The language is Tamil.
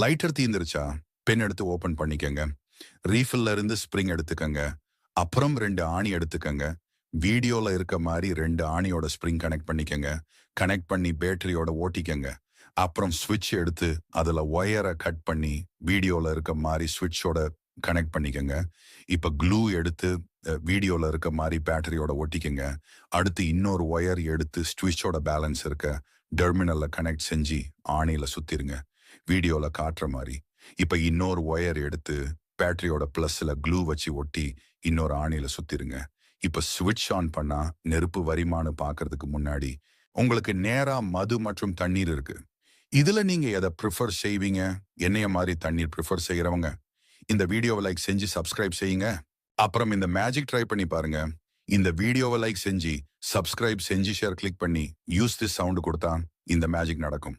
லைட்டர் தீந்துருச்சா? பென் எடுத்து ஓபன் பண்ணிக்கங்க. ரீஃபில்ல இருந்து ஸ்ப்ரிங் எடுத்துக்கங்க. அப்புறம் ரெண்டு ஆணி எடுத்துக்கங்க. வீடியோல இருக்க மாதிரி ரெண்டு ஆணியோட ஸ்ப்ரிங் கனெக்ட் பண்ணிக்கங்க. கனெக்ட் பண்ணி பேட்டரியோட ஓட்டிக்கங்க. அப்புறம் ஸ்விட்ச் எடுத்து அதுல ஒயரை கட் பண்ணி வீடியோல இருக்க மாதிரி ஸ்விட்சோட கனெக்ட் பண்ணிக்கங்க. இப்ப க்ளூ எடுத்து வீடியோல இருக்க மாதிரி பேட்டரியோட ஒட்டிக்கங்க. அடுத்து இன்னொரு ஒயர் எடுத்து ஸ்விட்சோட பேலன்ஸ் இருக்க டெர்மினல்ல கனெக்ட் செஞ்சு ஆணியில சுத்திருங்க. வீடியோல காட்டுற மாதிரி இப்ப இன்னொரு ஒயர் எடுத்து பேட்டரியோட ப்ளஸில் க்ளூ வச்சு ஒட்டி இன்னொரு ஆணியில் சுற்றிருங்க இப்ப ஸ்விட்ச் ஆன் பண்ணா நெருப்பு வரிமானு பார்க்கறதுக்கு முன்னாடி உங்களுக்கு நேரா மது மற்றும் தண்ணீர் இருக்கு. இதுல நீங்க எதை ப்ரிஃபர் செய்வீங்க? என்னைய மாதிரி தண்ணீர் ப்ரிஃபர் செய்யறவங்க இந்த வீடியோவை லைக் செஞ்சு சப்ஸ்கிரைப் செய்யுங்க. அப்புறம் இந்த மேஜிக் ட்ரை பண்ணி பாருங்க. இந்த வீடியோவை லைக் செஞ்சு சப்ஸ்கிரைப் செஞ்சு ஷேர் கிளிக் பண்ணி யூஸ் திஸ் சவுண்ட் கொடுத்தா இந்த மேஜிக் நடக்கும்.